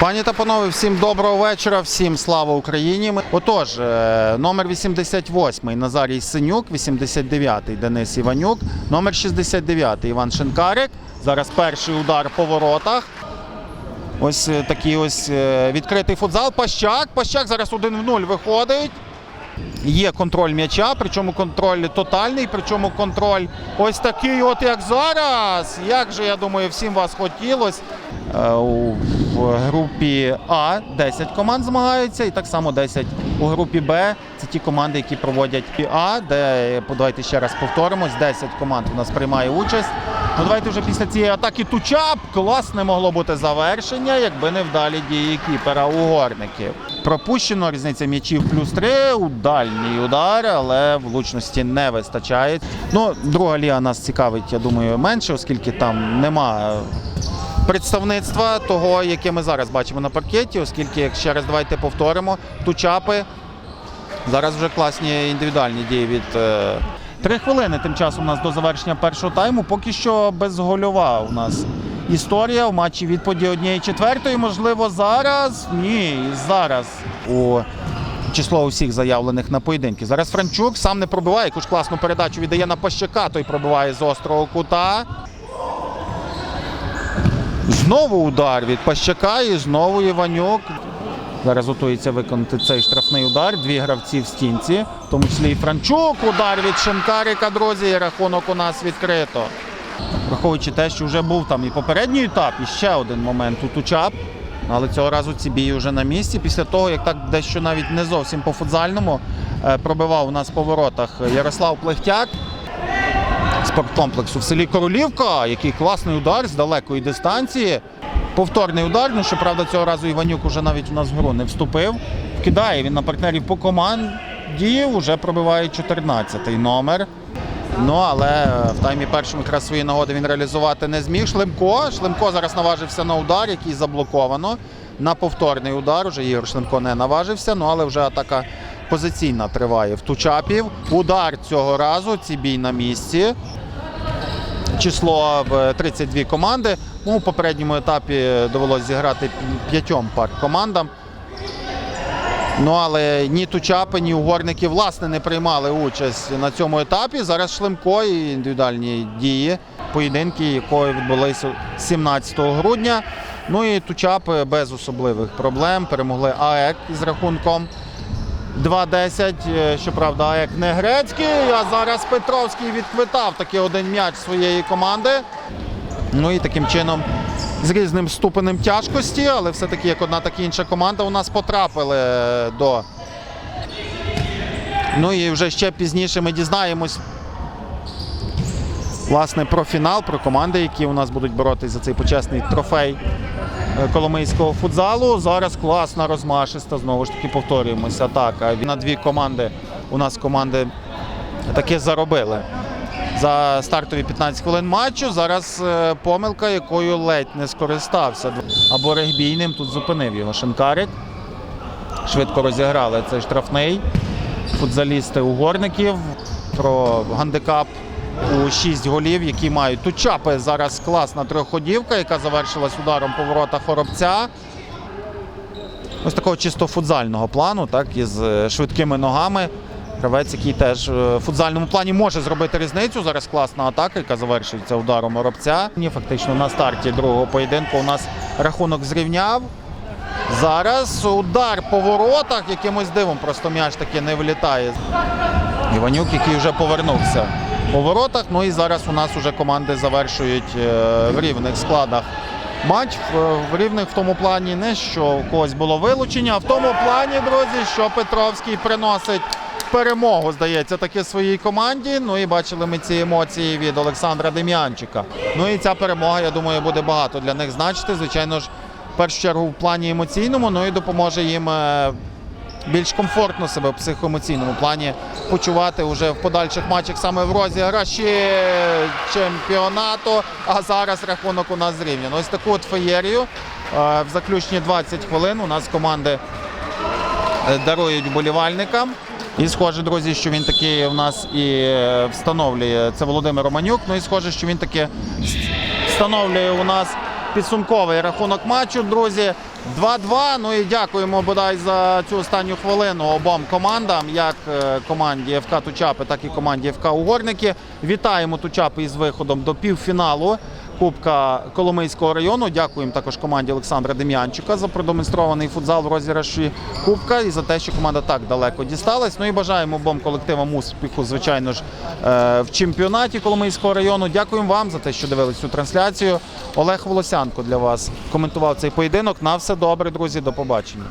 Пані та панове, всім доброго вечора, всім слава Україні. Отож, е, номер 88 Назарій Синюк, 89 Денис Іванюк, номер 69 Іван Шинкарик. Зараз перший удар по воротах. Ось е, такий ось е, відкритий футзал. Пащак. Пащак зараз 1 в 0 виходить. Є контроль м'яча, причому контроль тотальний, причому контроль ось такий, от як зараз. Як же, я думаю, всім вас хотілося. Е, В групі А 10 команд змагаються, і так само 10 у групі Б. Це ті команди, які проводять А, де давайте ще раз повторимось. 10 команд у нас приймає участь. Ну давайте вже після цієї атаки Тучап. Класне могло бути завершення, якби не вдалі дії кіпера угорників. Пропущено різниця м'ячів плюс 3, у дальній удар, але влучності не вистачає. Ну, друга ліга нас цікавить, я думаю, менше, оскільки там нема представництва того, яке ми зараз бачимо на паркеті, оскільки, як ще раз давайте повторимо, тучапи зараз вже класні індивідуальні дії від. е, Три хвилини тим часом у нас до завершення першого тайму. Поки що безгольова у нас історія в матчі відповіді однієї четвертої. Можливо, зараз. Ні, зараз у число усіх заявлених на поєдинки. Зараз Франчук сам не пробиває, якусь класну передачу віддає на Пащака, той пробиває з острого кута. Знову удар від Пащака і знову Іванюк. Зараз готується виконати цей штрафний удар. Дві гравці в стінці, в тому числі і Франчук. Удар від Шинкарика, друзі, і рахунок у нас відкрито. Враховуючи те, що вже був там і попередній етап, і ще один момент у Тучап. Але цього разу ці бії вже на місці. Після того, як так дещо навіть не зовсім по футзальному е, пробивав у нас по воротах Ярослав Плехтяк спорткомплексу в селі Королівка. Який класний удар з далекої дистанції. Повторний удар. Ну, щоправда, цього разу Іванюк уже навіть у нас в гру не вступив. Кидає він на партнерів по команді, вже пробиває 14-й номер. Ну, але в таймі першому якраз свої нагоди він реалізувати не зміг. Шлемко. Шлемко зараз наважився на удар, який заблоковано. На повторний удар. Уже Ігор Шлемко не наважився, ну але вже атака позиційна триває в Тучапів. Удар цього разу, ці бій на місці. Число в 32 команди. Ну, у попередньому етапі довелося зіграти п'ятьом пар командам. Ну, але ні Тучапи, ні угорники власне не приймали участь на цьому етапі. Зараз Шлемко і індивідуальні дії, поєдинки, якої відбулися 17 грудня. Ну і Тучапи без особливих проблем перемогли АЕК із рахунком 2-10. Е, Щоправда, АЕК не грецький, а зараз Петровський відквитав таки один м'яч своєї команди. Ну і таким чином з різним ступенем тяжкості, але все-таки як одна, так і інша команда у нас потрапили до. Ну і вже ще пізніше ми дізнаємось власне про фінал, про команди, які у нас будуть боротися за цей почесний трофей е, Коломийського футзалу. Зараз класна розмашиста, знову ж таки повторюємося. Атака. На дві команди у нас команди таки заробили за стартові 15 хвилин матчу. Зараз е, помилка, якою ледь не скористався. Або регбійним тут зупинив його Шинкарик. Швидко розіграли цей штрафний. Футзалісти угорників про гандикап у 6 голів, які мають Тучапи. Зараз класна трьохходівка, яка завершилась ударом по воротах Хоробця. Ось такого чисто футзального плану, так, із е, швидкими ногами. Гравець, який теж е, в футзальному плані може зробити різницю. Зараз класна атака, яка завершується ударом Моробця. Ні, фактично на старті другого поєдинку у нас рахунок зрівняв. Зараз удар по воротах, якимось дивом просто м'яч таки не влітає. Іванюк, який вже повернувся по воротах. Ну і зараз у нас вже команди завершують е, в рівних складах матч. В, рівних в тому плані не що у когось було вилучення, а в тому плані, друзі, що Петровський приносить перемогу, здається, таки своїй команді. Ну і бачили ми ці емоції від Олександра Дем'янчика. Ну і ця перемога, я думаю, буде багато для них значити. Звичайно ж, в першу чергу в плані емоційному, ну і допоможе їм. Більш комфортно себе в психоемоційному плані почувати вже в подальших матчах саме в розіграші чемпіонату. А зараз рахунок у нас зрівняно. Ось таку от феєрію е, в заключні 20 хвилин у нас команди е, дарують вболівальникам. І схоже, друзі, що він таки в нас і е, встановлює це Володимир Романюк. Ну і схоже, що він таки встановлює у нас підсумковий рахунок матчу, друзі. 2-2. Ну і дякуємо бодай за цю останню хвилину обом командам, як е, команді ФК Тучапи, так і команді ФК Угорники. Вітаємо Тучапи із виходом до півфіналу. Кубка Коломийського району. Дякуємо також команді Олександра Дем'янчука за продемонстрований футзал в розіграші Кубка і за те, що команда так далеко дісталась. Ну і бажаємо обом колективам успіху, звичайно ж, е, в чемпіонаті Коломийського району. Дякуємо вам за те, що дивились цю трансляцію. Олег Волосянко для вас коментував цей поєдинок. На все добре, друзі. До побачення.